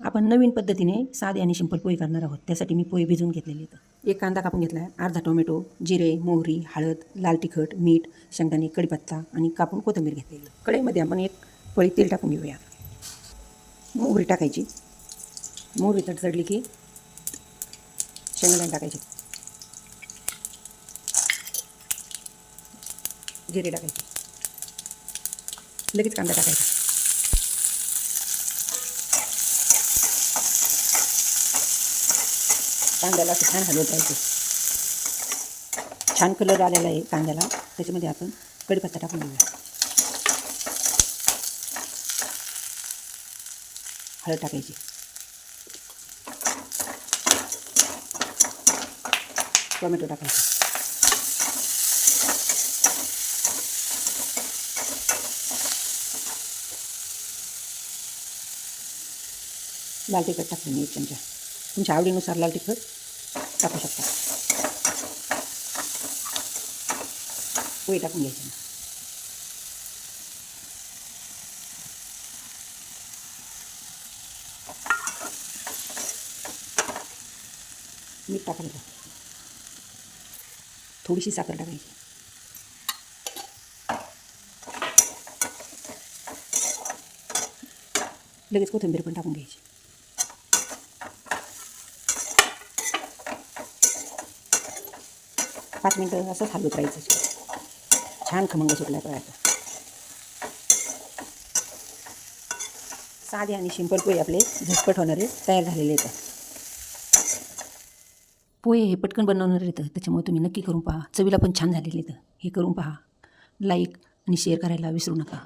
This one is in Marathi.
आपण नवीन पद्धतीने साधे आणि सिंपल पोहे करणार आहोत. त्यासाठी मी पोहे भिजवून घेतलेले आहेत. एक कांदा कापून घेतला आहे. अर्धा टोमॅटो जिरे मोहरी हळद लाल तिखट मीठ शेंगदाणे कढीपत्ता आणि कापून कोथिंबीर घेतलेली कढईमध्ये आपण एक पळी तेल टाकून घेऊया. मोहरी टाकायची. मोहरी तडतडली की शेंगदाणे टाकायचे. जिरे टाकायचे. लगेच कांदा टाकायचा. कांद्याला असं छान हलवत राहायचं छान कलर आलेला आहे कांद्याला. त्याच्यामध्ये आपण कडीपत्ता टाकून देऊया. हळद टाकायची. टोमॅटो टाकायचा. लाल तिखट टाकलं मी एक चमचा. तुमच्या आवडीनुसार लाल तिखट टाकू शकता. पोळी टाकून घ्यायची. ना मीठ टाकायचं थोडीशी साखर टाकायची. लगेच कोथिंबीर पण टाकून घ्यायची. पाच मिनटं असंच हलवत राहायचं. छान खमंग सुटला आता. साधे आणि सिंपल पोहे आपले झटपट होणारे तयार झालेले आहेत. पोहे हे पटकन बनवणारे येतं त्याच्यामुळे तुम्ही नक्की करून पहा. चवीला पण छान झालेले आहेत. हे करून पहा. लाईक आणि शेअर करायला विसरू नका.